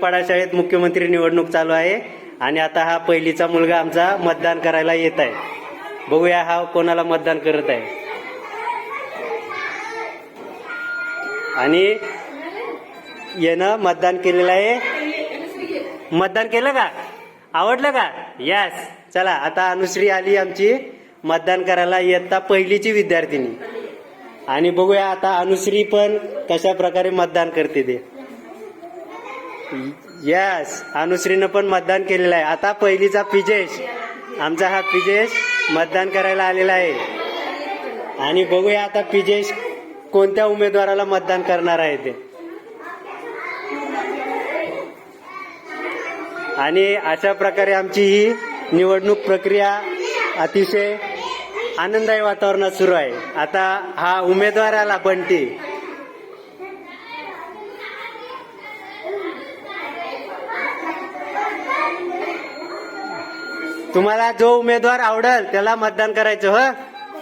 पाडा शाळेत मुख्यमंत्री निवडणूक चालू आहे आणि आता हा पहिलीचा मुलगा आमचा मतदान करायला येत आहे. बघूया हा कोणाला मतदान करत आहे. आणि यानं मतदान केलेलं आहे. मतदान केलं का? आवडलं का? यस चला आता अनुश्री आली आमची मतदान करायला इयत्ता पहिलीची विद्यार्थिनी. आणि बघूया आता अनुश्री पण कशा प्रकारे मतदान करते ते. यस अनुश्रीनं पण मतदान केलेलं आहे. आता पहिलीचा पिजेश. आमचा हा पिजेश मतदान करायला आलेला आहे. आणि बघूया आता पिजेश कोणत्या उमेदवाराला मतदान करणार आहे ते. आणि अशा प्रकारे आमची ही निवडणूक प्रक्रिया अतिशय आनंददायी वातावरणात सुरू आहे. आता हा उमेदवार आला तुम्हाला जो उमेदवार आवडेल त्याला मतदान करायचं हो?